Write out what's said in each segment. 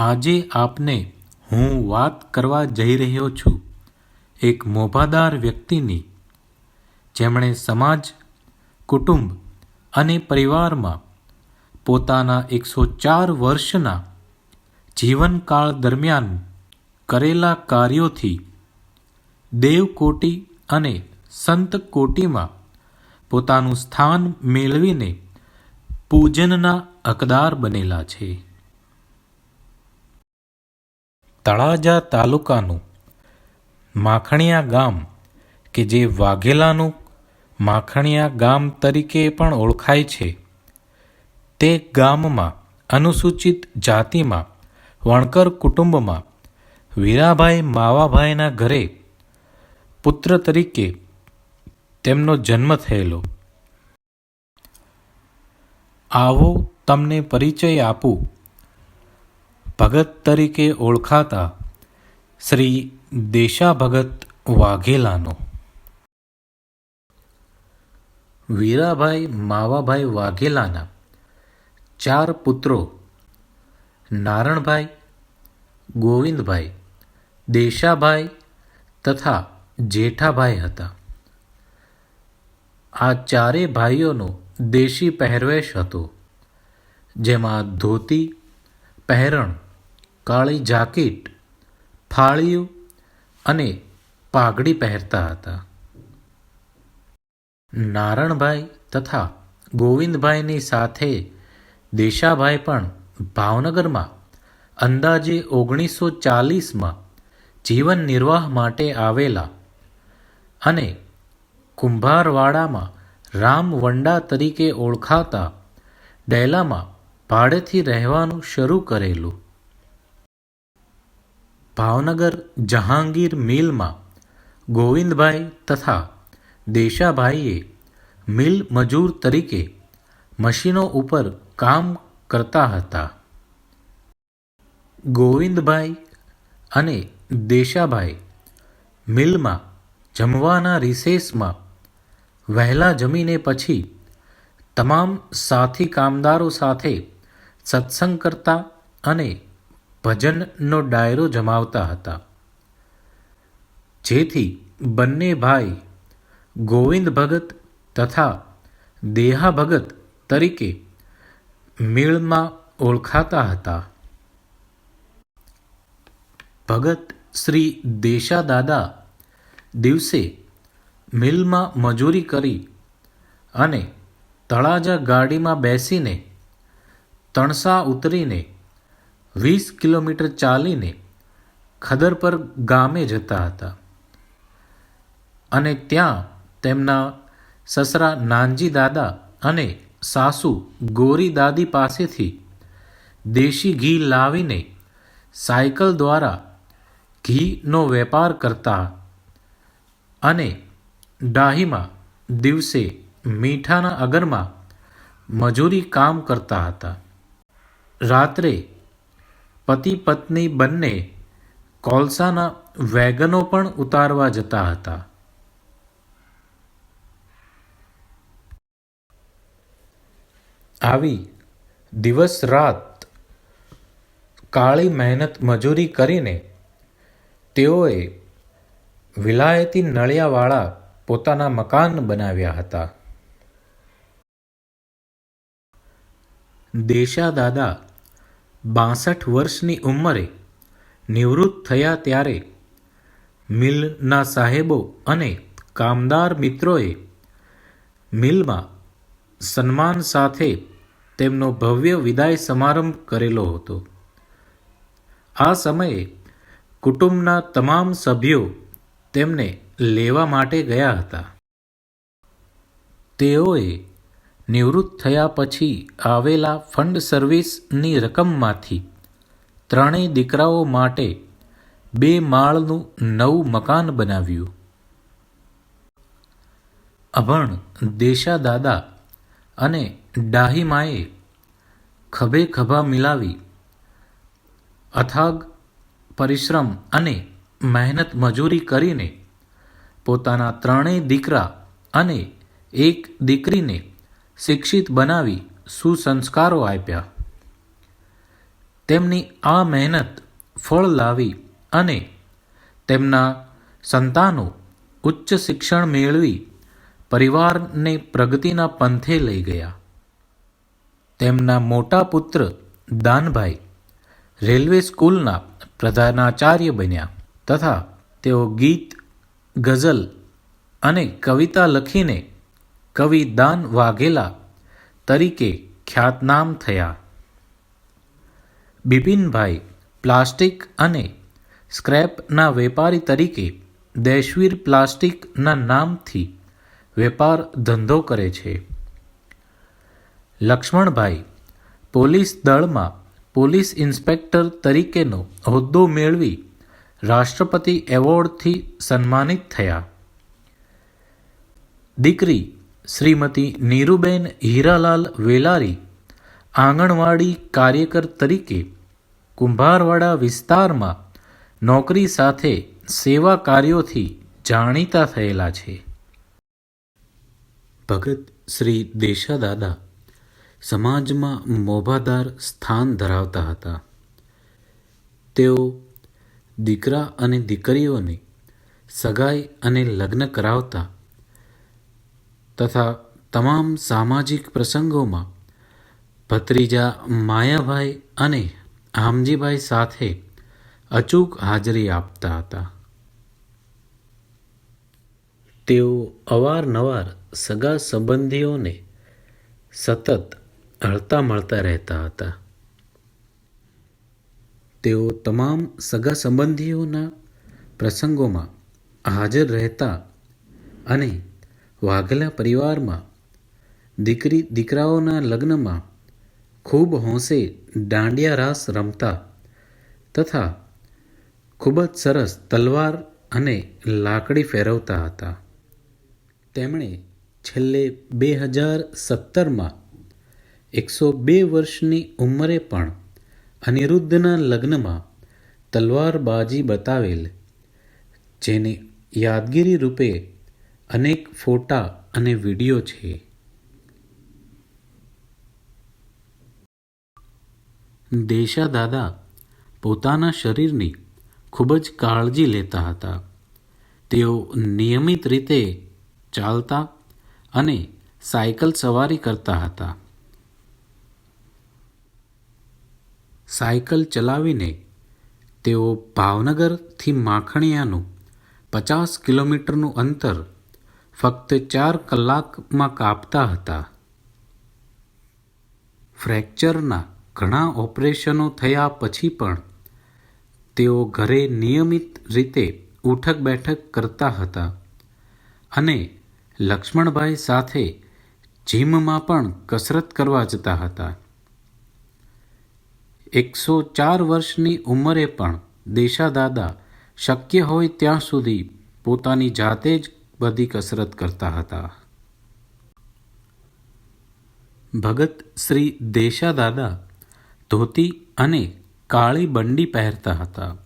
આજે આપને હું વાત કરવા જઈ રહ્યો છું એક મોભાદાર વ્યક્તિની, જેમણે સમાજ, કુટુંબ અને પરિવારમાં પોતાના એકસો ચાર વર્ષના જીવનકાળ દરમિયાન કરેલા કાર્યોથી દેવકોટી અને સંત કોટીમાં પોતાનું સ્થાન મેળવીને પૂજનના હકદાર બનેલા છે. તળાજા તાલુકાનું માખણિયા ગામ કે જે વાઘેલાનું માખણિયા ગામ તરીકે પણ ઓળખાય છે. તે ગામમાં અનુસૂચિત જાતિમાં વણકર કુટુંબમાં વીરાભાઈ માવાભાઈના ઘરે પુત્ર તરીકે તેમનો જન્મ થયેલો. આવો તમને પરિચય આપું. ભગત તરીકે ઓળખાતા શ્રી દેશા ભગત વાઘેલાનો. વીરાભાઈ માવાભાઈ વાઘેલાના ચાર પુત્રો નારણભાઈ, ગોવિંદભાઈ, દેશાભાઈ તથા જેઠાભાઈ હતા. આ ચારે ભાઈઓનો દેશી પહેરવેશ હતો, જેમાં ધોતી, પહેરણ કાળી જાકીટ, ફાળિયું અને પાઘડી પહેરતા હતા. નારણભાઈ તથા ગોવિંદભાઈની સાથે દેશાભાઈ પણ ભાવનગરમાં અંદાજે ઓગણીસો ચાલીસમાં જીવન નિર્વાહ માટે આવેલા અને કુંભારવાડામાં રામ વંડા તરીકે ઓળખાતા ડેલામાં ભાડેથી રહેવાનું શરૂ કરેલું. ભાવનગર જહાંગીર મિલમાં ગોવિંદભાઈ તથા દેશાભાઈએ મિલ મજૂર તરીકે મશીનો ઉપર કામ કરતા હતા. ગોવિંદભાઈ અને દેશાભાઈ મિલમાં જમવાના રિસેસમાં વહેલા જમીને પછી તમામ સાથી કામદારો સાથે સત્સંગ કરતા અને ભજનનો ડાયરો જમાવતા હતા. જેથી બંને ભાઈ ગોવિંદ ભગત તથા દેહા ભગત તરીકે મેળમાં ઓળખાતા હતા. ભગત શ્રી દેશા દાદા દિવસે મિલમાં મજૂરી કરી અને તળાજા ગાડીમાં બેસીને તણસા ઉતરીને વીસ કિલોમીટર ચાલીને ખદર ગામે જતા હતા. અને ત્યાં તેમના સસરા નાનજી દાદા અને સાસુ ગોરી દાદી પાસેથી દેશી ઘી લાવીને સાયકલ દ્વારા ઘીનો વેપાર કરતા અને ડાહીમાં દિવસે મીઠાના અગરમાં મજૂરી કામ કરતા હતા. રાત્રે પતિ પત્ની બંને કોલસાના વેગનો પણ ઉતારવા જતા હતા. આવી દિવસ રાત કાળી મહેનત મજૂરી કરીને તેઓએ વિલાયતી નળિયાવાળા પોતાના મકાન બનાવ્યા હતા. દેશા દાદા બાસઠ વર્ષની ઉંમરે નિવૃત્ત થયા ત્યારે મિલના સાહેબો અને કામદાર મિત્રોએ મિલમાં સન્માન સાથે તેમનો ભવ્ય વિદાય સમારંભ કરેલો હતો. આ સમયે કુટુંબના તમામ સભ્યો તેમને લેવા માટે ગયા હતા. તેઓએ નિવૃત્ત થયા પછી આવેલા ફંડ સર્વિસની રકમમાંથી ત્રણેય દીકરાઓ માટે બે માળનું નવું મકાન બનાવ્યું. અભણ દેશા દાદા અને ડાહીમાએ ખભે ખભા મિલાવી અથાગ, પરિશ્રમ અને મહેનત મજૂરી કરીને પોતાના ત્રણેય દીકરા અને એક દીકરીને શિક્ષિત બનાવી સુસંસ્કારો આપ્યા. તેમની આ મહેનત ફળ લાવી અને તેમના સંતાનો ઉચ્ચ શિક્ષણ મેળવી પરિવારને પ્રગતિના પંથે લઈ ગયા. તેમના મોટા પુત્ર દાનભાઈ રેલવે સ્કૂલના પ્રધાનાચાર્ય બન્યા તથા તેઓ ગીત, ગઝલ અને કવિતા લખીને કવિ દાન વાઘેલા તરીકે ખ્યાતનામ થયા. બિપિનભાઈ પ્લાસ્ટિક અને સ્ક્રેપના વેપારી તરીકે દેશવીર પ્લાસ્ટિકના નામથી વેપાર ધંધો કરે છે. લક્ષ્મણભાઈ પોલીસ દળમાં પોલીસ ઇન્સ્પેક્ટર તરીકેનો હોદ્દો મેળવી રાષ્ટ્રપતિ એવોર્ડથી સન્માનિત થયા. દીકરી શ્રીમતી નીરુબેન હીરાલાલ વેલારી, આંગણવાડી કાર્યકર તરીકે, કુંભારવાડા વિસ્તારમાં નોકરી સાથે સેવા કાર્યોથી જાણીતા થયેલા છે. ભગત શ્રી દેશાદાદા સમાજમાં મોભાદાર સ્થાન ધરાવતા હતા. તેઓ દીકરા અને દીકરીઓને સગાઈ અને લગ્ન કરાવતા તથા તમામ સામાજિક પ્રસંગોમાં ભત્રીજા માયાભાઈ અને આમજીભાઈ સાથે અચૂક હાજરી આપતા હતા. તેઓ અવારનવાર સગા સંબંધીઓને સતત હળતા મળતા રહેતા હતા. તેઓ તમામ સગા સંબંધીઓના પ્રસંગોમાં હાજર રહેતા અને વાઘેલા પરિવારમાં દીકરી દીકરાઓના લગ્નમાં ખૂબ હોંશે દાંડિયા રાસ રમતા તથા ખૂબ જ સરસ તલવાર અને લાકડી ફેરવતા હતા. તેમણે છેલ્લે બે હજાર સત્તરમાં એકસો બે વર્ષની ઉંમરે પણ અનિરુદ્ધના લગ્નમાં તલવારબાજી બતાવેલ, જેને યાદગીરી રૂપે અનેક ફોટા અને વીડિયો છે. દેશા દાદા પોતાના શરીરની ખૂબ જ કાળજી લેતા હતા. તેઓ નિયમિત રીતે ચાલતા અને સાયકલ સવારી કરતા હતા. સાયકલ ચલાવીને તેઓ ભાવનગરથી માખણિયાનું પચાસ કિલોમીટરનું અંતર ફક્ત ચાર કલાકમાં કાપતા હતા. ફ્રેક્ચરના ઘણા ઓપરેશનો થયા પછી પણ તેઓ ઘરે નિયમિત રીતે ઉઠક બેઠક કરતા હતા અને લક્ષ્મણભાઈ સાથે જીમમાં પણ કસરત કરવા જતા હતા. એકસો ચાર વર્ષની ઉંમરે પણ દેશાદાદા શક્ય હોય ત્યાં સુધી પોતાની જાતે જ બધી કસરત કરતા હતા. ભગત શ્રી દેશાદાદા ધોતી અને કાળી બંડી પહેરતા હતા.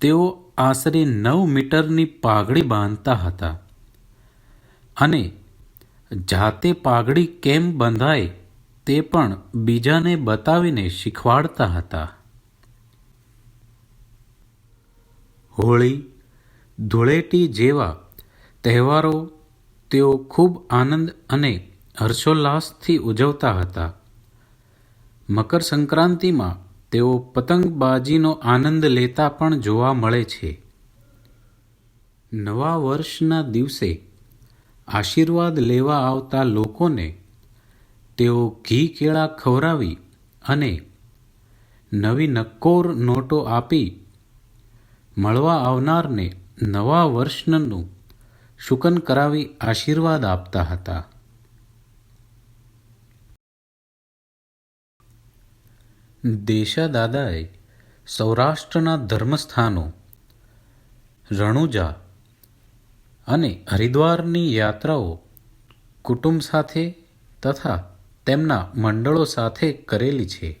તેઓ આશરે નવ મીટરની પાઘડી બાંધતા હતા. અને જાતે પાઘડી કેમ બંધાય તે પણ બીજાને બતાવીને શીખવાડતા હતા. હોળી, ધૂળેટી જેવા તહેવારો તેઓ ખૂબ આનંદ અને હર્ષોલ્લાસથી ઉજવતા હતા. મકર સંક્રાંતિમાં તેઓ પતંગબાજીનો આનંદ લેતા પણ જોવા મળે છે. નવા વર્ષના દિવસે આશીર્વાદ લેવા આવતા લોકોને તેઓ ઘી કેળા ખવડાવી અને નવી નક્કોર નોટો આપી મળવા આવનારને નવા વર્ષનું શુકન કરાવી આશીર્વાદ આપતા હતા. દેશાદાદાએ સૌરાષ્ટ્રના ધર્મસ્થાનો, રણુજા અને હરિદ્વારની યાત્રાઓ કુટુંબ સાથે તથા તેમના મંડળો સાથે કરેલી છે.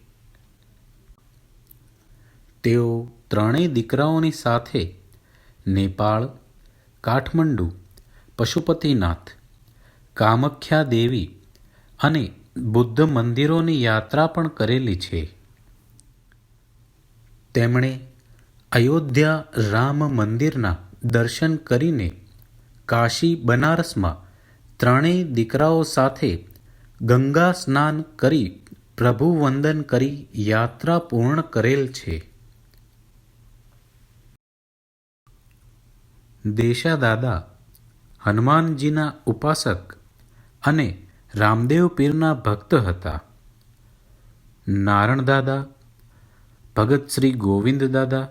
તેઓ ત્રણેય દીકરાઓની સાથે નેપાળ, કાઠમંડુ પશુપતિનાથ, કામખ્યા દેવી અને બુદ્ધ મંદિરોની યાત્રા પણ કરેલી છે. તેમણે અયોધ્યા રામ મંદિરના દર્શન કરીને કાશી બનારસમાં ત્રણેય દીકરાઓ સાથે ગંગા સ્નાન કરી પ્રભુ વંદન કરી યાત્રા પૂર્ણ કરેલ છે. દેશા દાદા હનુમાનજીના ઉપાસક અને રામદેવ પીરના ભક્ત હતા. નારણ દાદા, ભગત શ્રી ગોવિંદ દાદા,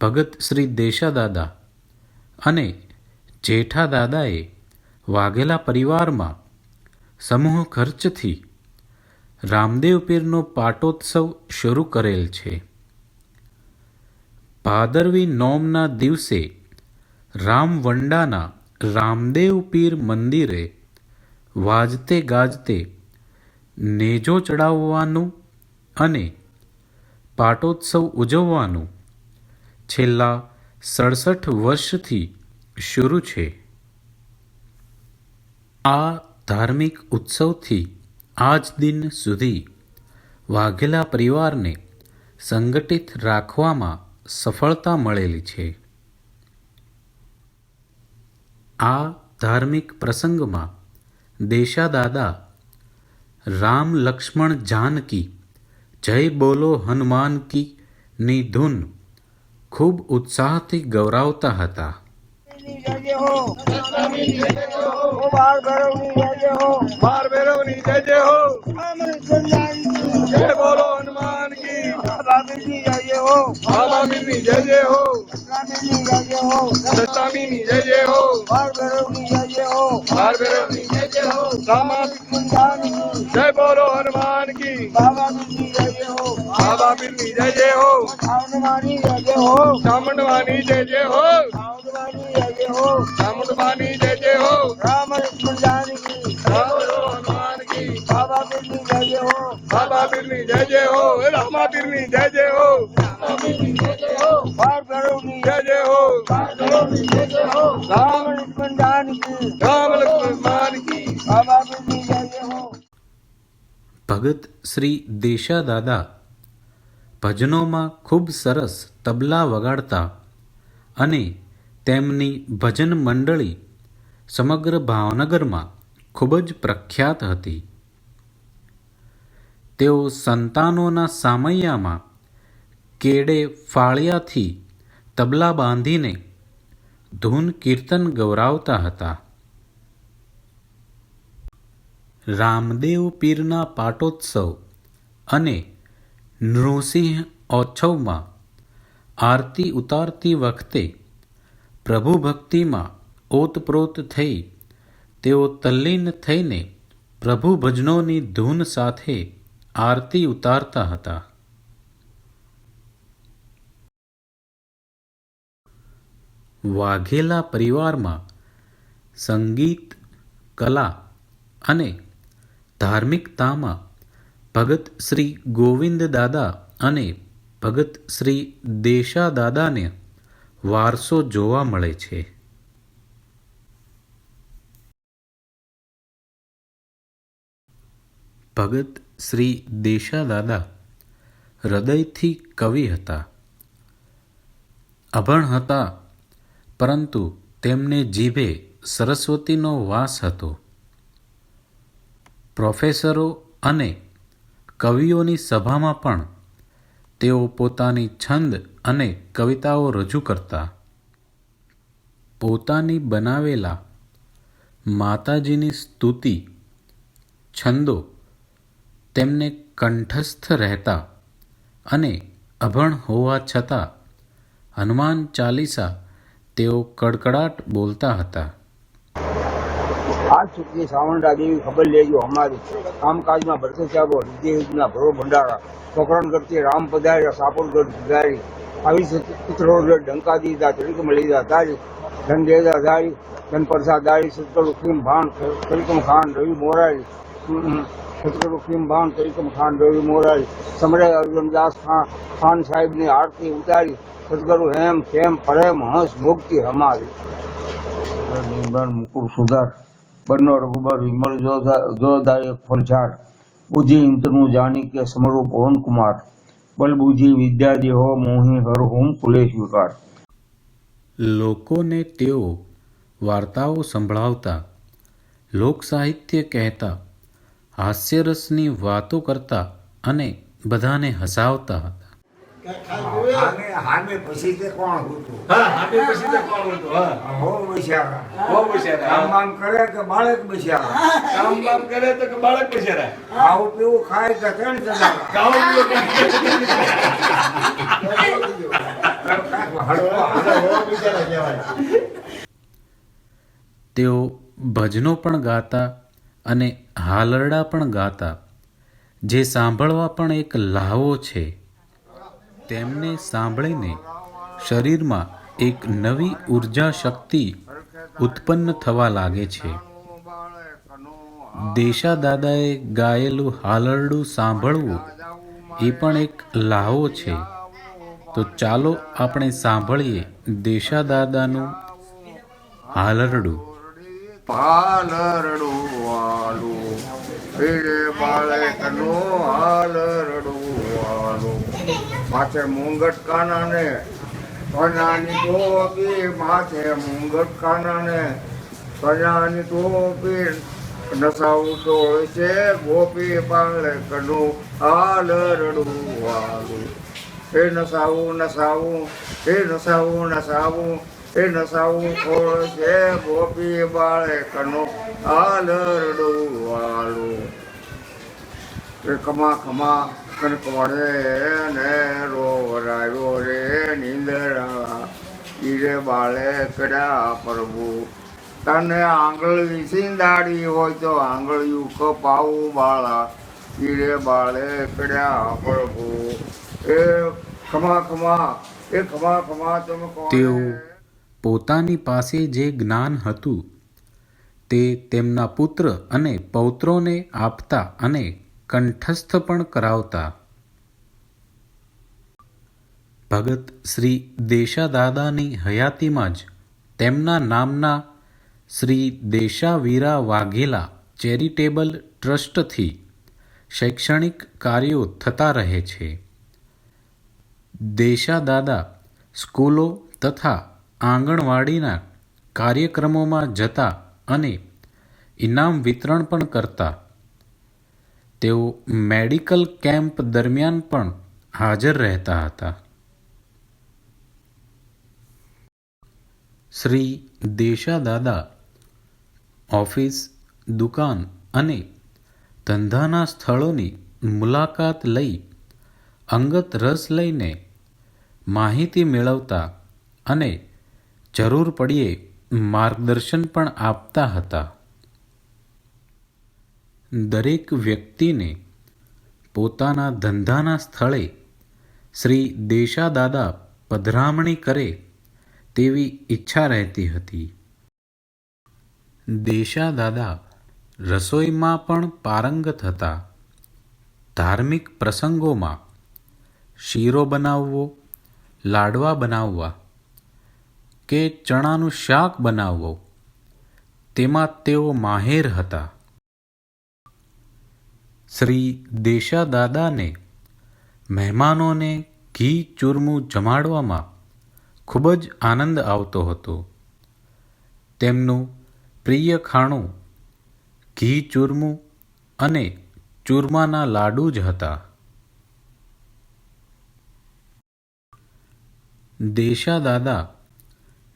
ભગત શ્રી દેશા અને જેઠા દાદાએ વાઘેલા પરિવારમાં સમૂહ ખર્ચથી રામદેવ પીરનો પાટોત્સવ શરૂ કરેલ છે. ભાદરવી નોમના દિવસે રામવંડાના રામદેવ પીર મંદિરે વાજતે ગાજતે નેજો ચડાવવાનું અને પાટોત્સવ ઉજવવાનું છેલ્લા સડસઠ વર્ષથી શરૂ છે. આ ધાર્મિક ઉત્સવથી આજ દિન સુધી વાઘેલા પરિવારને સંગઠિત રાખવામાં સફળતા મળેલી છે. આ ધાર્મિક પ્રસંગમાં દેશા દાદા રામ લક્ષ્મણ જાનકી જય બોલો હનુમાન કી ની ધૂન ખૂબ ઉત્સાહથી ગૌરાવતા હતા ની જય જય હો ઓ બાળ ભૈરવની જય જય હો બાર ભૈરવની જય જય હો રામ ચંદ્રાની જય બોલો હનુમાન કી બાબીની જય જય હો. બાબા મીરની જય જય હો. રામીની જય હો. દત્તામીની જય જય હો. બાળ ભૈરવની જય જય હો. બાર ભૈરવની જય જય હો. રામા ચંદ્રાની જય બોલો હનુમાન કી. બાબાની જય હો. બાબા મીરની જય જય હો. સામણવાની જય હો. સામણવાની જય જય હો. સામણવાની જય હો. સામણવાની જય જય હો. રામ ચંદ્રાની રામ ભગત શ્રી દેશા દાદા ભજનોમાં ખૂબ સરસ તબલા વગાડતા અને તેમની ભજન મંડળી સમગ્ર ભાવનગરમાં ખૂબ જ પ્રખ્યાત હતી. તેઓ સંતાનોના સામૈયામાં કેડે ફાળિયાથી તબલા બાંધીને ધૂન કીર્તન ગૌરાવતા હતા. રામદેવ પીરના પાટોત્સવ અને નૃસિંહ ઓછવમાં આરતી ઉતારતી વખતે પ્રભુ ભક્તિમાં ઓતપ્રોત થઈ તેઓ તલ્લીન થઈને પ્રભુ ભજનોની ધૂન સાથે આરતી ઉતારતા હતા. વાઘેલા પરિવારમાં સંગીત, કલા અને ધાર્મિકતામાં ભગત શ્રી ગોવિંદ દાદા અને ભગત શ્રી દેશા દાદાને વારસો જોવા મળે છે. ભગત શ્રી દેશાદાદા હૃદયથી કવિ હતા. અભણ હતા, પરંતુ તેમને જીભે સરસ્વતીનો વાસ હતો. પ્રોફેસરો અને કવિઓની સભામાં પણ તેઓ પોતાની છંદ અને કવિતાઓ રજૂ કરતા. પોતાની બનાવેલા માતાજીની સ્તુતિ, છંદો તેમને કંઠસ્થ રહેતા અને અભણ હોવા છતાં હનુમાન ચાલીસા તેઓ કડકડાટ બોલતા હતા આજ સુધી સાવંડા દેવી ખબર લેજો અમારી કામકાજમાં ભરતે ચાબો વિદ્યાયુગના ભરો ભંડારા છોકરાને કરતી રામ પધાર્યા સાપરગઢ સુધારી આવી પિતરો ડંકા દીધા તરીકમ લીધા તારી ધન દેદા ધારી ધન પરસા દારી સત્કર ઉખીમ ભાણ તરીકમ ખાન રવિ મોરારી સત્કર ઉખીમ ભાણ તરીકમ ખાન રવિ મોરારી સમરે અર્જુનદાસ ખાન ખાન સાહેબની આરતી ઉતારી સદગરુ હેમ ખેમ પ્રેમ હંસ મુક્તિ હમારી નિર્માણ મુકુળ સુધાર બનો રઘુબર વિમલ જોધારી ફરઝાર બુદ્ધિ ઇન્દ્રનું જાણી કે સમરો પવન કુમાર બલબુજી વિદ્યા દેહો મોહી હર હોમ કુલે સ્વીકાર લોકોને તેઓ વાર્તાઓ સંભળાવતા લોકસાહિત્ય કહેતા હાસ્યરસની વાતો કરતા અને બધાને હસાવતા હતા. હામે હામે પછી તે કોણ હતું? હા હાથી પછી તે કોણ હતું? હા. હો બિચારા બહુ બિચારા કામ બામ કરે કે બાળક બિચારા કામ બામ કરે તો કે બાળક બિચારા ખાવું પીવું ખાય કે ત્રણ જણા? ગાઉન લોકો તેઓ ભજનો પણ ગાતા અને હાલરડા પણ ગાતા. જે સાંભળવા પણ એક લાહવો છે, તેમને સાંભળીને શરીરમાં એક નવી ઊર્જા શક્તિ ઉત્પન્ન થવા લાગે છે. દેશા દાદાએ ગાયેલું હાલરડું સાંભળવું એ પણ એક લાહવો છે. તો ચાલો આપણે સાંભળીએ દેશા દાદાનું હાલરડું. હાલરડું વાલું ફીરે બાળકનું હાલરડું વાલું માથે મુંગટ કાનાને સોનાની ટોપી, માથે મુંગટ કાનાને સોનાની ટોપી નસાવું તો છે ગોપી બાળકનું હાલરડું વાલું હે નસાવું નસાવું હે નસાવું નસાવું હે નસાવું ખોળ છે? ગોપી બાળકનું આલરડું વાલું એ કમા ખમા કનકોડે ને રોવરાયો રે નીંદરા ઈરે બાળે કડા પ્રભુ. તને આંગળી સિંદાડી હોય તો આંગળિયું કપાવું બાળા. ઈરે બાળે કડ્યા પ્રભુ. એ ખમા ખમા એ ખમા ખમા તમે કોણ પોતાની પાસે જે જ્ઞાન હતું, તે તેમના પુત્ર અને પૌત્રોને આપતા અને કંઠસ્થ પણ કરાવતા. ભગત શ્રી દેશાદાદાની હયાતીમાં જ તેમના નામના શ્રી દેશાવીરા વાઘેલા ચેરિટેબલ ટ્રસ્ટથી શૈક્ષણિક કાર્યો થતા રહે છે. દેશાદાદા સ્કૂલો તથા આંગણવાડીના કાર્યક્રમોમાં જતા અને ઇનામ વિતરણ પણ કરતા. તેઓ મેડિકલ કેમ્પ દરમિયાન પણ હાજર રહેતા હતા. શ્રી દેશાદાદા ઓફિસ, દુકાન અને ધંધાના સ્થળોની મુલાકાત લઈ અંગત રસ લઈને માહિતી મેળવતા અને જરૂર પડીએ, માર્ગદર્શન પણ આપતા હતા. દરેક વ્યક્તિને પોતાના ધંધાના સ્થળે શ્રી દેશાદાદા પધરામણી કરે તેવી ઈચ્છા રહેતી હતી. દેશાદાદા રસોઈમાં પણ પારંગત હતા. ધાર્મિક પ્રસંગોમાં શીરો બનાવવો, લાડવા બનાવવા કે ચણાનું શાક બનાવવો તેમાં તેઓ માહેર હતા. શ્રી દેશાદાદાને મહેમાનોને ઘી ચૂરમું જમાડવામાં ખૂબ જ આનંદ આવતો હતો. તેમનું પ્રિય ખાણું ઘી ચૂરમું અને ચૂરમાના લાડુ જ હતા. દેશાદાદા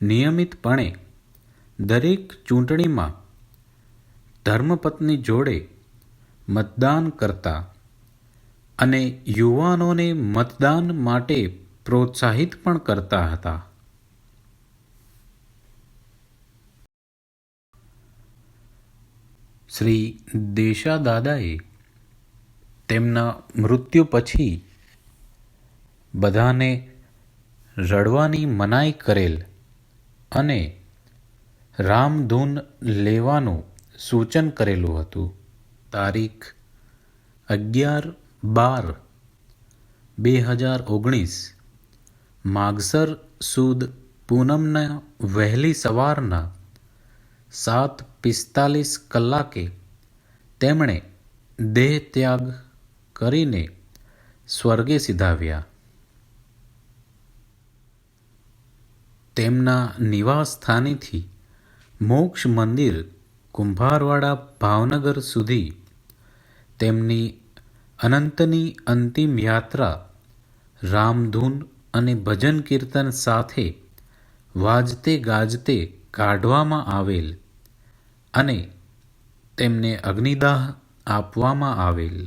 નિયમિતપણે દરેક ચૂંટણીમાં ધર્મપત્ની જોડે મતદાન કરતા અને યુવાનોને મતદાન માટે પ્રોત્સાહિત પણ કરતા હતા. શ્રી દેશાદાદાએ તેમના મૃત્યુ પછી બધાને રડવાની મનાઈ કરેલ અને રામધૂન લેવાનું સૂચન કરેલું હતું. તારીખ અગિયાર બાર બે હજાર ઓગણીસ. માગસર સુદ પૂનમના વહેલી સવારના સાત પિસ્તાલીસ કલાકે તેમણે દેહ ત્યાગ કરીને સ્વર્ગે સિધાવ્યા. તેમના નિવાસ સ્થાનેથી મોક્ષ મંદિર કુંભારવાડા ભાવનગર સુધી તેમની અનંતની અંતિમ યાત્રા રામધૂન અને ભજન કીર્તન સાથે વાજતે ગાજતે કાઢવામાં આવેલ અને તેમને અગ્નિદાહ આપવામાં આવેલ.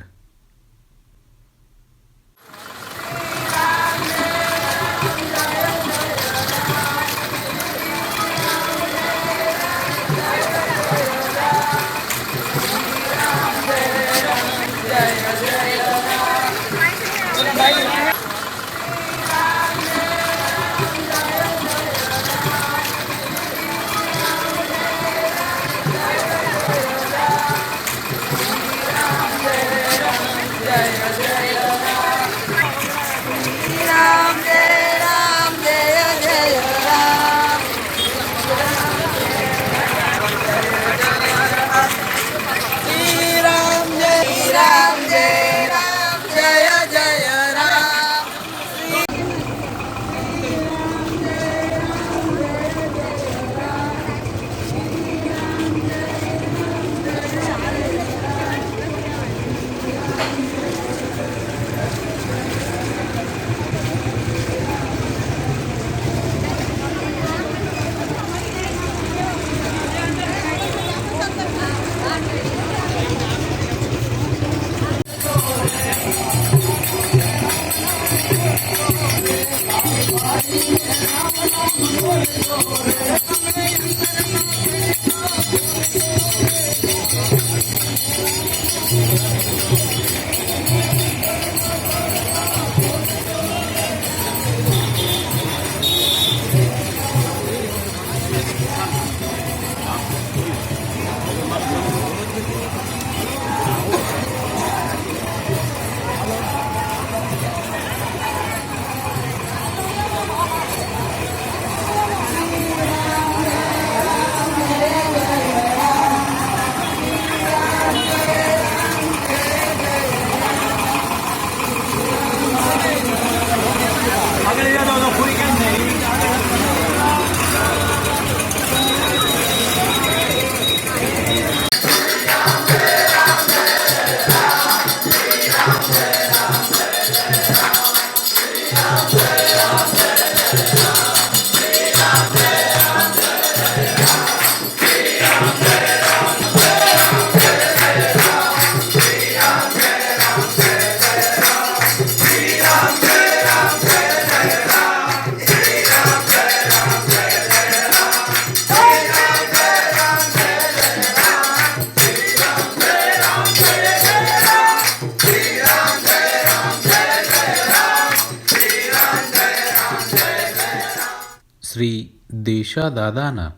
દેશા દાદાના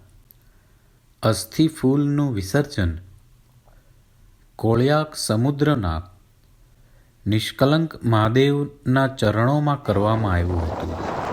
અસ્થિફૂલનું વિસર્જન કોળિયાક સમુદ્રના નિષ્કલંક મહાદેવના ચરણોમાં કરવામાં આવ્યું હતું.